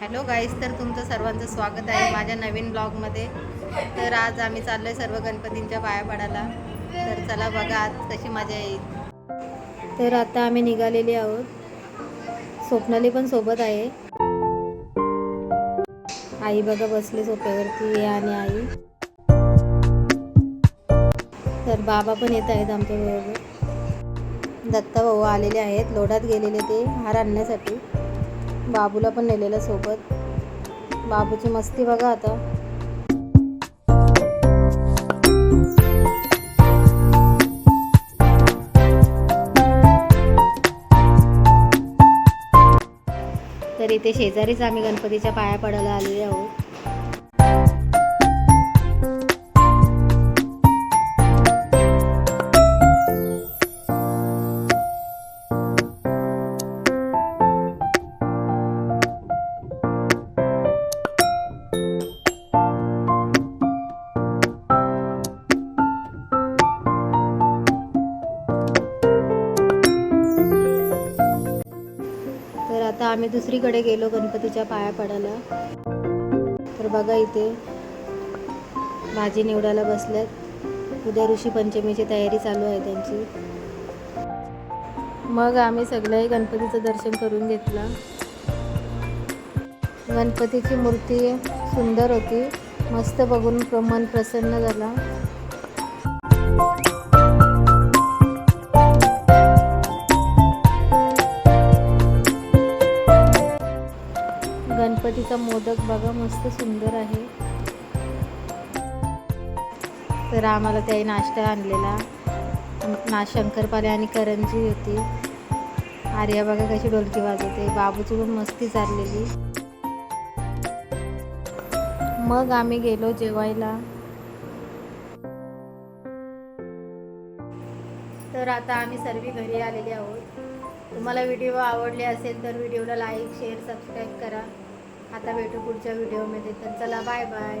Hello guys तर तुमचं सर्वांचं स्वागत आहे माझ्या नवीन ब्लॉगमध्ये. तर आज आम्ही चाललो आहे सर्व गणपतींच्या पाया पडायला. तर चला बघा आज कशी मजा येईल. तर आता आम्ही निघालेली आहोत. स्वप्नाली पण सोबत आहे. आई बघा बसली सोप्यावरती आणि आई. तर बाबा पण येत आहेत आमच्याबरोबर दत्ता भाऊ आलेले आहेत लोढात गेलेले ते हार आणण्यासाठी. बाबूला पण नेलेलं सोबत. बाबूची मस्ती बघा आता. तर इथे शेजारीच आम्ही गणपतीच्या पाया पडायला आलेले आहोत. आता आम्ही दुसरीकडे गेलो गणपतीच्या पाया पडायला. तर बघा इथे भाजी निवडायला बसल्यात उद्या ऋषी पंचमीची तयारी चालू आहे त्यांची. मग आम्ही सगळ्याही गणपतीचं दर्शन करून घेतलं. गणपतीची मूर्ती सुंदर होती. मस्त बघून मन प्रसन्न झाला. गणपतीचा मोदक बघा मस्त सुंदर आहे. तर आम्हाला त्याही नाश्ता आणलेला. ना शंकरपाले आणि करंजी होती. आर्या बघा कशी डोलकी वाजवते. बाबूची पण मस्ती चाललेली. मग आम्ही गेलो जेवायला. तर आता आम्ही सर्व घरी आलेले आहोत. तुम्हाला व्हिडिओ आवडले असेल तर व्हिडिओला लाईक शेअर सबस्क्राईब करा. आता भेटू पुढच्या व्हिडिओमध्ये तर चला बाय बाय